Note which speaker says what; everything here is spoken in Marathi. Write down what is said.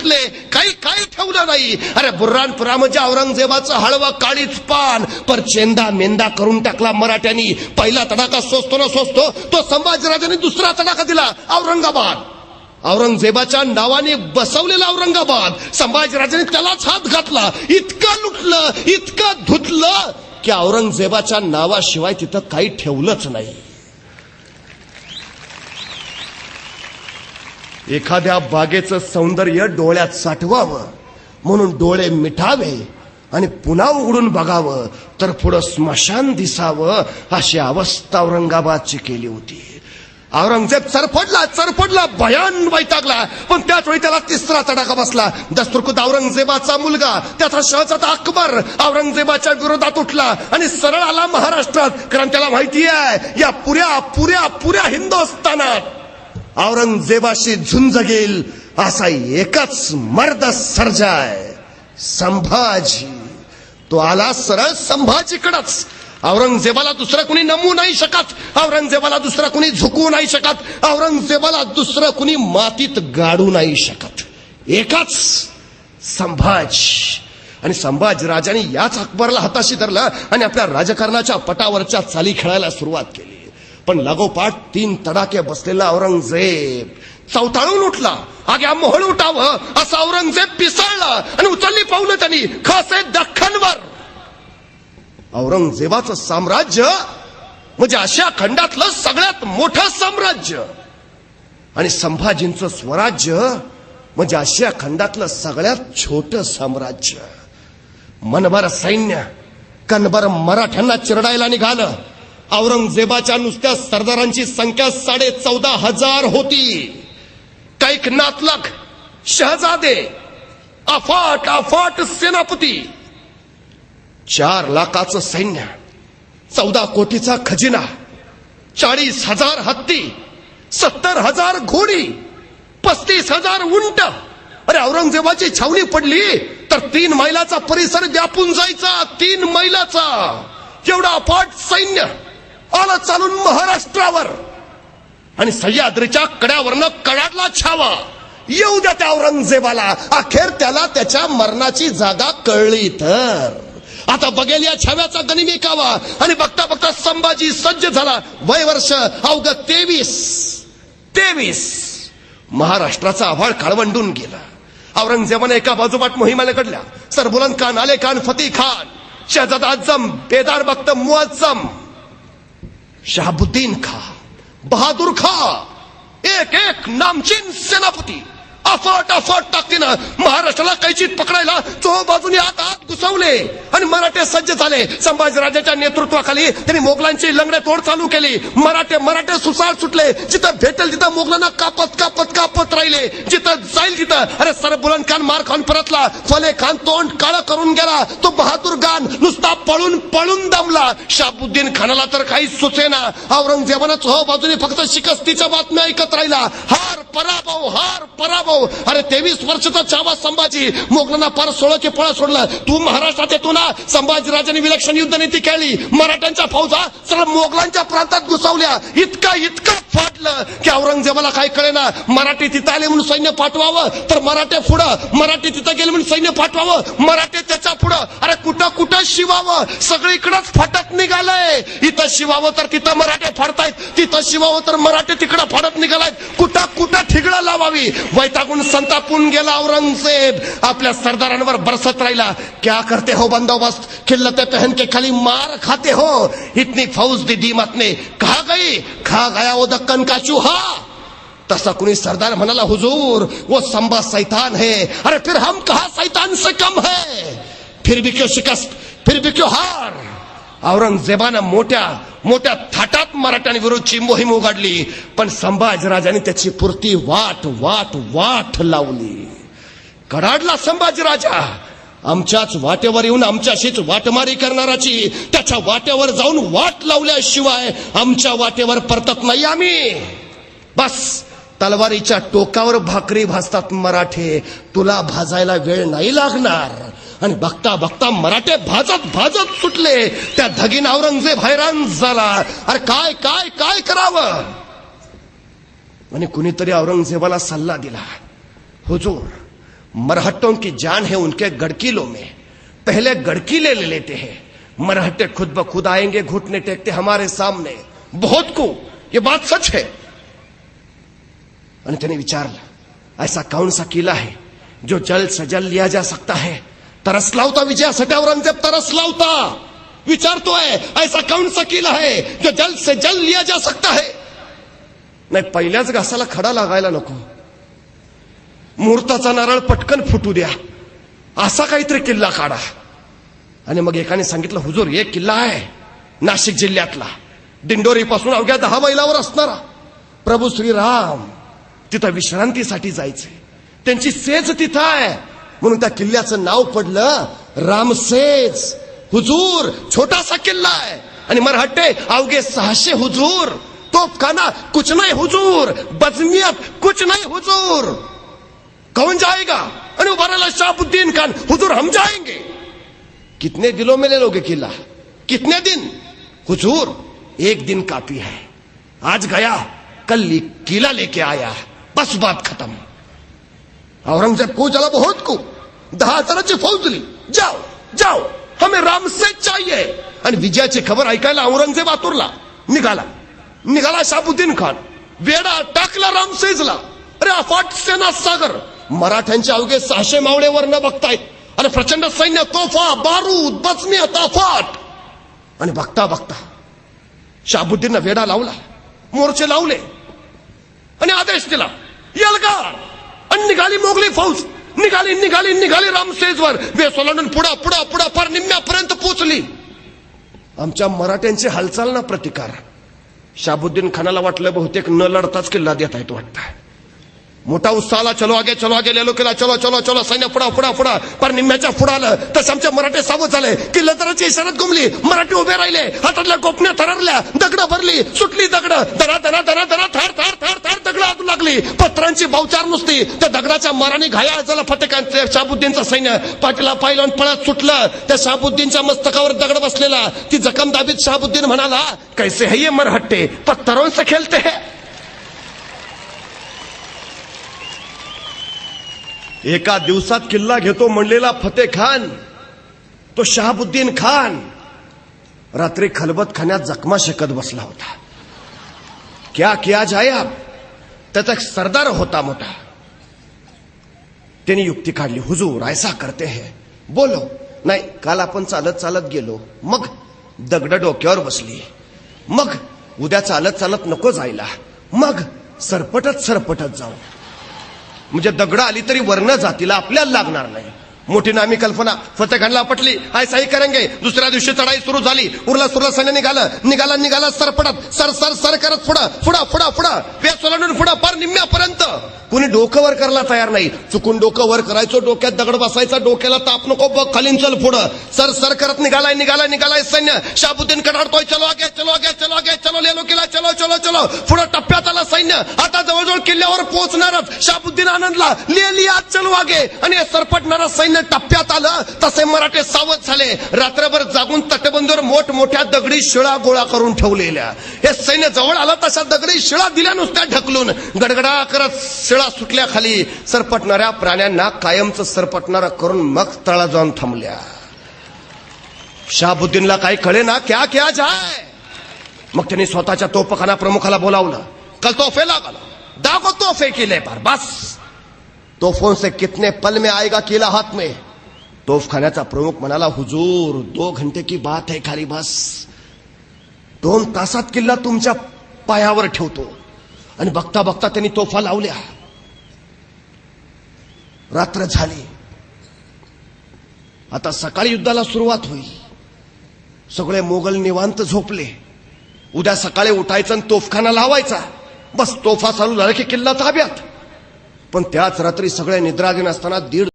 Speaker 1: लुटले काही काही ठेवलं नाही. अरे बुर्रानपुरा म्हणजे औरंगजेबाचं हळवं काळीच पान. पर चेंदा मेंदा करून टाकला मराठ्यांनी. पहिला तडाखा सोसतो ना सोसतो तो संभाजीराजांनी दुसरा तडाखा दिला औरंगाबाद. औरंगजेबाच्या नावाने बसवलेला औरंगाबाद. संभाजीराजांनी त्यालाच हात घातला. इतकं लुटलं इतकं धुतलं की औरंगजेबाच्या नावाशिवाय तिथं काही ठेवलंच नाही. एखाद्या बागेचं सौंदर्य डोळ्यात साठवावं म्हणून डोळे मिठावे आणि पुन्हा उघडून बघावं तर पुढं स्मशान दिसावं अशी अवस्था औरंगाबादची केली होती. औरंगजेब चरफडला चरफडला भयान वैतागला पण त्याच वेळी त्याला तिसरा तडाखा बसला. दस्तुरखुद औरंगजेबाचा मुलगा त्याचा शहजादा अकबर औरंगजेबाच्या विरोधात उठला आणि सरळ आला महाराष्ट्रात कारण त्याला माहिती आहे या पुऱ्या पुऱ्या पुऱ्या हिंदुस्थानात. औरंगजेबाशी झुंज घेईल असा एकच मर्द सर्जाय. संभाजी. तो आला सरळ संभाजीकडच. औरंगजेबाला दुसरं कुणी नमू नाही शकत. औरंगजेबाला दुसरं कुणी झुकू नाही शकत. औरंगजेबाला दुसरं कुणी मातीत गाडू नाही शकत. एकच संभाजी. आणि संभाजी राजाने याच अकबरला हाताशी धरलं आणि आपल्या राजकारणाच्या पटावरच्या चाली खेळायला सुरुवात केली. पण लागोपाठ तीन तडाके बसलेला औरंगजेब. चौताळून उठला. आग्या मोहळ उठावं असं औरंगजेब पिसळला आणि उचलली पावलं त्यांनी खासे दख्खनवर. औरंगजेबाचं साम्राज्य म्हणजे अशा खंडातलं सगळ्यात मोठं साम्राज्य. आणि संभाजींचं स्वराज्य म्हणजे आशिया खंडातलं सगळ्यात छोट साम्राज्य. मनभर सैन्य कनभर मराठ्यांना चिरडायला निघालं. औरंगजेबाच्या नुसत्या सरदारांची संख्या साडे चौदा हजार होती. कैक नातलक शहजादे अफाट अफाट सेनापती. चार लाखाचं सैन्य चौदा कोटीचा खजिना चाळीस हजार हत्ती सत्तर हजार घोडी पस्तीस हजार उंट. अरे औरंगजेबाची छावणी पडली तर तीन मैलाचा परिसर व्यापून जायचा तीन मैलाचा. एवढा अफाट सैन्य. आलं चालून महाराष्ट्रावर. आणि सह्याद्रीच्या कड्यावरनं कडाडला छावा. येऊ द्या त्या औरंगजेबाला. अखेर त्याला त्याच्या मरणाची जागा कळली तर. आता बघेल या छाव्याचा गनिमिकावा. आणि बघता बघता संभाजी सज्ज झाला. वय वर्ष अवघ तेवीस. तेवीस. महाराष्ट्राचा आव्हाळ काळवंडून गेला. औरंगजेबाने एका बाजूपाठ मोहिमाला घडल्या. सरबुलंद खान आले खान फतेह खान. शहजादा आजम बेदार बख्त मुअज्जम शहाबुद्दीन खा बहादूर खा। एक एक नामचीन सेनापती। अफाट अफाट टाकतीनं महाराष्ट्राला कैचीत पकडायला चो बाजूने आत आत घुसवले. आणि मराठे सज्ज झाले. संभाजीराजाच्या नेतृत्वाखाली त्यांनी मोगलांची लंगडे तोड चालू केली. मराठे मराठे सुसाळ सुटले. जिथं भेटेल तिथं मोगलांना कापत कापत कापत राहिले. जिथं जाईल तिथं. अरे सर बुलंद खान मार खान परतला. फले खान तोंड काळ करून गेला. तो बहादूर खान नुसता पळून पळून दमला. शाबुद्दीन खानाला तर काही सुचेना औरंगजेबानं हो बाजूने फक्त शिकस्तीच्या बातम्या ऐकत राहिला. हार पराभव हार पराभव. अरे तेवीस वर्षाचा चावा संभाजी. मोगलांना पार सोळं की पळा सोडलं. तू महाराष्ट्रात येतो ना. संभाजीराजांनी विलक्षण युद्ध नीती केली. मराठ्यांच्या फौजा सगळं मोगलांच्या प्रांतात घुसवल्या. इतका इतका फाटलं की औरंगजेबाला काय कळेना? मराठी तिथं आले म्हणून सैन्य पाठवावं? तर मराठे पुढं. मराठी तिथं गेले म्हणून सैन्य पाठवावं? मराठे त्याच्या पुढं. अरे कुठं कुठं शिवावं? सगळीकडंच फाटत निघालंय. इथं शिवावं तर तिथं मराठे फाडतायत. तिथं शिवावं तर मराठे तिकडं फाडत निघालायत. कुठं कुठं ठिगळं लावावी? वैतागून संतापून गेला औरंगजेब. आपल्या सरदारांवर बरसत राहिला. क्या करते हो बंदोबस्त? खिल्लते पहन के खाली मार खाते हो. इतनी फौज दी दीमत ने कहा गई. खा गया वो दक्कन का चूहा? तसा कुणी सरदार म्हणाला हुजूर वो संबा सैतान है. अरे फिर हम कहा सैतान से कम है? फिर भी क्यों शिकस्त? फिर भी क्यों हार? औरंगजेबानं मोठ्या मोठ्या थाटात मराठ्यांविरुद्धची मोहीम उघडली पण संभाजीराजाने त्याची पुरती वाट वाट वाट लावली. कडाडला संभाजीराजा आमच्याच वाटेवर येऊन आमच्याशीच वाटमारी करणाराची त्याच्या वाटेवर जाऊन वाट लावल्याशिवाय आमच्या वाटेवर परतत नाही आम्ही. बस तलवारीच्या टोकावर भाकरी भाजतात मराठे. तुला भाजायला वेळ नाही लागणार. आणि बघता बघता मराठे भाजत भाजत सुटले. त्या धगीन औरंगजेब हैराण झाला. अरे काय काय काय करावं? आणि कुणीतरी औरंगजेबाला सल्ला दिला. हुजूर मरहट्टों की जान है उनके गड़कीलों में पहले गड़कीले ले लेते हैं मरहट्टे खुद ब खुद आएंगे घुटने टेकते हमारे सामने बहुत को ये बात सच है आणि त्याने विचारलं ऐसा कौन सा किला है जो जल से जल लिया जा सकता है तरस लावता विजयासाठी औरंगजेब तरस लावता विचारतोय ऐसा कौन सा किला है जो जल से जल लिया जा सकता है नाही पहिल्याच घासाला खडा लागायला नको मुहूर्ताचा नारळ पटकन फुटू द्या. असा काहीतरी किल्ला काढा. आणि मग एकाने सांगितलं हुजूर एक किल्ला आहे नाशिक जिल्ह्यातला. दिंडोरीपासून अवघ्या दहा मैलावर असणारा. प्रभू श्रीराम तिथं विश्रांतीसाठी जायचंय त्यांची सेज तिथं आहे. म्हणून त्या किल्ल्याचं नाव पडलं रामसेज. हुजूर छोटासा किल्ला आहे. आणि मराठे अवघे सहाशे हुजूर. तोफखाना कुछ नाही हुजूर. बजमियत कुछ नाही हुजूर. कौन जाएगा आणि उभा राहिला शाहबुद्दीन खान हुजूर हम जाएंगे कितने दिनों में ले लोगे किला कितने दिन हुजूर एक दिन काफी है आज गया कल ली- किला लेके आया बस बात खत्म औरंगजेब को चला बहुत को दहा हजाराची फौज दिली जाओ जाओ हमें रामसेज चाहिए आणि विजयाची खबर ऐकायला औरंगजेब आतुरला निघाला निघाला शाबुद्दीन खान वेडा टाकला रामसेजला अरे अफाट सेना सागर मराठ्यांचे अवघे सहाशे मावळे न बघतायत आणि प्रचंड सैन्य तोफा बारूद बचमी ताफाट आणि बघता बघता शाबुद्दीन वेडा लावला मोर्चे लावले. आणि आदेश दिला यलगा! आणि निघाली मोगली फौज. निघाली निघाली निघाली रामसेजवर वेसोलांडून पुढा पुढा पुढा फार निम्म्यापर्यंत पोचली आमच्या मराठ्यांची हालचाल ना प्रतिकार. शाबुद्दीन खानाला वाटलं बहुतेक न लढताच किल्ला देत आहेत वाटतं. मोठा उत्साह आला चलो आगे चलो आगे लेलो केला चलो चलो चलो सैन्य पुढा पुढा पुढा पर निम्म्याच्या पुढं आलं तसं आमचे मराठे सावध झाले किल्ला तराची इशारात घुमली. मराठी उभे राहिले. हातातल्या गोपण्या थररल्या. दगड भरली. सुटली दगड. दरा दरा दरा दरा थार थार थार थार दगड आतू लागली. पत्रांची बावचार नुसती. त्या दगडाच्या माराने घाया झाला फतेकांचे शाबुद्दीनचं सैन्य पाटीला पाहिलं आणि पळत सुटलं. त्या शाबुद्दीनच्या मस्तकावर दगड बसलेला. ती जखम दाबीत शाबुद्दीन म्हणाला कैसे है ये मरहट्टे? पत्थरों से खेलते हैं. एका दिवसात किल्ला घेतो म्हणलेला फते खान तो शहाबुद्दीन खान. रात्री खलबत खाण्यात जखमा शेकत बसला होता. क्या किया जाए त्याचा एक सरदार होता मोठा. त्यांनी युक्ती काढली हुजूर ऐसा करते है. बोलो. नाही काल आपण चालत चालत गेलो. मग? दगड डोक्यावर बसली. मग? उद्या चालत चालत नको जायला. मग? सरपटत सरपटत जाऊ. म्हणजे दगड आली तरी वर्ण जातीला आपल्याला लागणार नाही. मोठी नामी कल्पना. फतेखानला पटली. हाय साई करेंगे. दुसऱ्या दिवशी चढाई सुरू झाली. उरला सुरला सैन्य निघालं. निघाला निघाला सरपडत सर सर सर करत पुढं फुडा फुडा फुडा. पेच सोलांडून फुडा पार निम्म्यापर्यंत. कुणी डोकं वर करायला तयार नाही. चुकून डोकं वर करायचो डोक्यात दगड बसायचा डोक्याला ताप नको. बघ खालीन चल पुढं. सर सर करत निघालाय निघालाय निघालाय सैन्य. शाबुद्दीन कडाडतोय. चलो आगे चलो आगे चलो आगे चलो लेलो किला चलो चलो चलो. पुढं टप्प्यात आला सैन्य. आता जवळजवळ किल्ल्यावर पोहोचणारच. शाबुद्दीन आनंदला ले लिया चलो आगे. आणि सरपटणारा सैन्य टप्प्यात आलं तसे मराठे सावध झाले. रात्रभर जागून तटबंदीवर मोठमोठ्या दगडी शिळा गोळा करून ठेवलेल्या. हे सैन्य जवळ आलं तशा दगडी शिळा दिल्या नुसत्या ढकलून. गडगडा करत शिळा सुटल्या खाली. सरपटणाऱ्या प्राण्यांना कायमचं सरपटणारा करून मग तळा जाऊन थांबल्या. शाबुद्दीनला काही कळे ना क्या क्या जाय? मग त्यांनी स्वतःच्या तोपखाना प्रमुखाला बोलावलं. कल तोफे लागल. दागो तोफे केले पर बस तोफों से कितने पल में आएगा किला हाथ में? तोफखान्याचा प्रमुख म्हणाला हुजूर दो घंटे की बात है खाली बस। दोन तासात किल्ला तुमच्या पायावर ठेवतो. आणि बघता बघता त्यांनी तोफा लावल्या. रात्र झाली. आता सकाळी युद्धाला सुरुवात होईल. सगळे मोगल निवांत झोपले. उद्या सकाळी उठायचं आणि तोफखाना लावायचा. बस तोफा चालू झाला की किल्ला ताब्यात. पण त्याच रात्री सगळे निद्राधीन असताना दीड